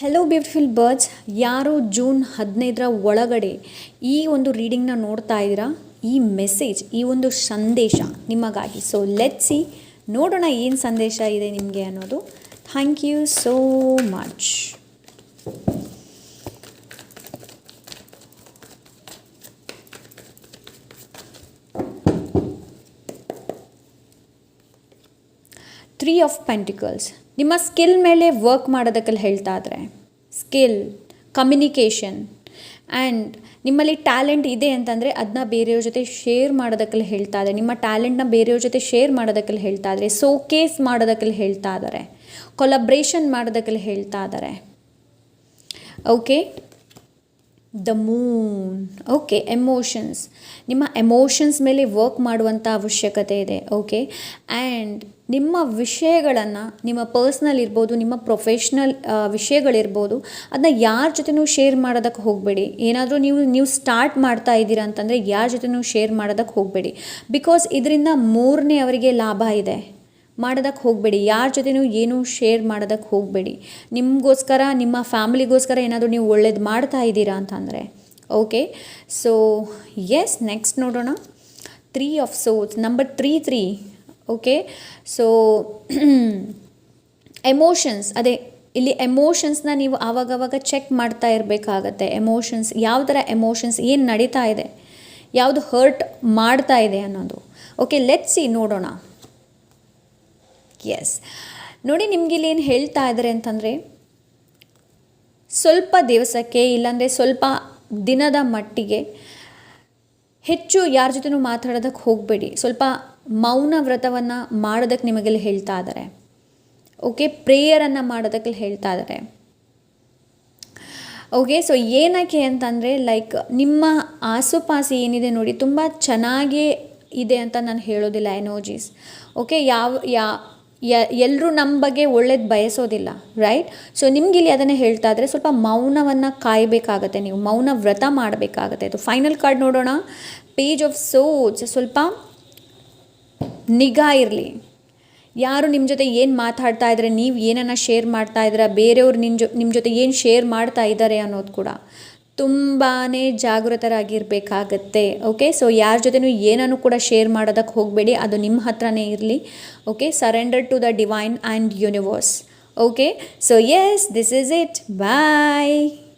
Hello beautiful birds ಯಾರು June ಹದಿನೈದರ ಒಳಗಡೆ ಈ ಒಂದು ರೀಡಿಂಗ್ನ ನೋಡ್ತಾ ಇದ್ದೀರಾ? ಈ ಮೆಸೇಜ್ ಈ ಒಂದು ಸಂದೇಶ ನಿಮಗಾಗಿ. ಸೊ ಲೆಟ್ಸ್ ಸಿ ನೋಡೋಣ ಏನು ಸಂದೇಶ ಇದೆ ನಿಮಗೆ ಅನ್ನೋದು. Thank you so much three of pentacles ನಿಮ್ಮ ಸ್ಕಿಲ್ ಮೇಲೆ ವರ್ಕ್ ಮಾಡೋದಕ್ಕೆಲ್ಲ ಹೇಳ್ತಾ ಇದ್ರೆ ಸ್ಕಿಲ್ ಕಮ್ಯುನಿಕೇಷನ್ ಆ್ಯಂಡ್ ನಿಮ್ಮಲ್ಲಿ ಟ್ಯಾಲೆಂಟ್ ಇದೆ ಅಂತಂದರೆ ಅದನ್ನ ಬೇರೆಯವ್ರ ಜೊತೆ ಶೇರ್ ಮಾಡೋದಕ್ಕಲ್ಲಿ ಹೇಳ್ತಾ ಇದ್ದಾರೆ ನಿಮ್ಮ ಟ್ಯಾಲೆಂಟ್ನ ಬೇರೆಯವ್ರ ಜೊತೆ ಶೇರ್ ಮಾಡೋದಕ್ಕೆಲ್ಲ ಹೇಳ್ತಾ ಇದ್ದಾರೆ ಸೋಕೇಸ್ ಮಾಡೋದಕ್ಕಲ್ಲಿ ಹೇಳ್ತಾ ಇದ್ದಾರೆ ಕೊಲಬ್ರೇಷನ್ ಮಾಡೋದಕ್ಕಲ್ಲಿ ಹೇಳ್ತಾ ಇದ್ದಾರೆ okay the moon okay emotions ನಿಮ್ಮ ಎಮೋಷನ್ಸ್ ಮೇಲೆ ವರ್ಕ್ ಮಾಡುವಂಥ ಅವಶ್ಯಕತೆ ಇದೆ ಓಕೆ ಆ್ಯಂಡ್ ನಿಮ್ಮ ವಿಷಯಗಳನ್ನು, ನಿಮ್ಮ ಪರ್ಸ್ನಲ್ ಇರ್ಬೋದು, ನಿಮ್ಮ ಪ್ರೊಫೆಷ್ನಲ್ ವಿಷಯಗಳಿರ್ಬೋದು ಅದನ್ನ ಯಾರ ಜೊತೆನೂ ಶೇರ್ ಮಾಡೋದಕ್ಕೆ ಹೋಗಬೇಡಿ. ಏನಾದರೂ ನೀವು ನೀವು ಸ್ಟಾರ್ಟ್ ಮಾಡ್ತಾ ಇದ್ದೀರಾ ಅಂತಂದರೆ ಯಾರ ಜೊತೆನೂ ಶೇರ್ ಮಾಡೋದಕ್ಕೆ ಹೋಗಬೇಡಿ. ಬಿಕಾಸ್ ಇದರಿಂದ ಮೂರನೇ ಅವರಿಗೆ ಲಾಭ ಇದೆ. ಮಾಡೋದಕ್ಕೆ ಹೋಗಬೇಡಿ. ಯಾರ ಜೊತೆನೂ ಏನೂ ಶೇರ್ ಮಾಡೋದಕ್ಕೆ ಹೋಗಬೇಡಿ. ನಿಮಗೋಸ್ಕರ, ನಿಮ್ಮ ಫ್ಯಾಮಿಲಿಗೋಸ್ಕರ ಏನಾದರೂ ನೀವು ಒಳ್ಳೇದು ಮಾಡ್ತಾ ಇದ್ದೀರಾ ಅಂತಂದರೆ ಓಕೆ ಸೊ ಎಸ್ ನೆಕ್ಸ್ಟ್ ನೋಡೋಣ. Three of swords number three three okay so emotions ಅದೇ, ಇಲ್ಲಿ ಎಮೋಷನ್ಸ್ನ ನೀವು ಆವಾಗವಾಗ ಚೆಕ್ ಮಾಡ್ತಾ ಇರಬೇಕಾಗತ್ತೆ. ಎಮೋಷನ್ಸ್ ಯಾವ ಥರ ಎಮೋಷನ್ಸ್ ಏನು ನಡೀತಾ ಇದೆ? ಯಾವುದು ಹರ್ಟ್ ಮಾಡ್ತಾ ಇದೆ ಅನ್ನೋದು. ಓಕೆ ಲೆಟ್ ಸಿ ನೋಡೋಣ. ಎಸ್ ನೋಡಿ, ನಿಮ್ಗೆ ಇಲ್ಲಿ ಏನು ಹೇಳ್ತಾ ಇದ್ದಾರೆ ಅಂತಂದರೆ, ಸ್ವಲ್ಪ ದಿವಸಕ್ಕೆ ಇಲ್ಲಾಂದರೆ ಸ್ವಲ್ಪ ದಿನದ ಮಟ್ಟಿಗೆ ಹೆಚ್ಚು ಯಾರ ಜೊತೆನೂ ಮಾತಾಡೋದಕ್ಕೆ ಹೋಗಬೇಡಿ. ಸ್ವಲ್ಪ ಮೌನ ವ್ರತವನ್ನು ಮಾಡೋದಕ್ಕೆ ನಿಮಗೆಲ್ಲ ಹೇಳ್ತಾ ಇದ್ದಾರೆ ಓಕೆ ಪ್ರೇಯರನ್ನು ಮಾಡೋದಕ್ಕೆ ಹೇಳ್ತಾ ಇದ್ದಾರೆ ಓಕೆ ಸೊ ಏನಕ್ಕೆ ಅಂತಂದರೆ ಲೈಕ್ ನಿಮ್ಮ ಆಸುಪಾಸು ಏನಿದೆ ನೋಡಿ, ತುಂಬ ಚೆನ್ನಾಗೇ ಇದೆ ಅಂತ ನಾನು ಹೇಳೋದಿಲ್ಲ ಎನೋಜೀಸ್ ಓಕೆ ಯಾವ, ಯಾ ಎಲ್ಲರೂ ನಮ್ಮ ಬಗ್ಗೆ ಒಳ್ಳೇದು ಬಯಸೋದಿಲ್ಲ ರೈಟ್ ಸೊ ನಿಮ್ಗಿಲ್ಲಿ ಅದನ್ನು ಹೇಳ್ತಾ ಇದ್ರೆ ಸ್ವಲ್ಪ ಮೌನವನ್ನು ಕಾಯಬೇಕಾಗತ್ತೆ ನೀವು, ಮೌನ ವ್ರತ ಮಾಡಬೇಕಾಗತ್ತೆ. ಅದು ಫೈನಲ್ ಕಾರ್ಡ್ ನೋಡೋಣ. ಪೇಜ್ ಆಫ್ ಸೋಚ್ ಸ್ವಲ್ಪ ನಿಗಾ ಇರಲಿ. ಯಾರು ನಿಮ್ಮ ಜೊತೆ ಏನು ಮಾತಾಡ್ತಾ ಇದ್ದಾರೆ ನೀವು ಏನನ್ನು ಶೇರ್ ಮಾಡ್ತಾ ಇದ್ದೀರಾ, ಬೇರೆಯವ್ರು ನಿಮ್ಮ ಜೊ ನಿಮ್ಮ ಜೊತೆ ಏನು ಶೇರ್ ಮಾಡ್ತಾ ಇದ್ದಾರೆ ಅನ್ನೋದು ಕೂಡ. ತುಂಬಾ ಜಾಗೃತರಾಗಿರಬೇಕಾಗತ್ತೆ ಓಕೆ ಸೊ ಯಾರ ಜೊತೆನೂ ಏನನ್ನು ಕೂಡ ಶೇರ್ ಮಾಡೋದಕ್ಕೆ ಹೋಗಬೇಡಿ, ಅದು ನಿಮ್ಮ ಹತ್ರನೇ ಇರಲಿ okay surrender to the divine and universe okay so yes this is it bye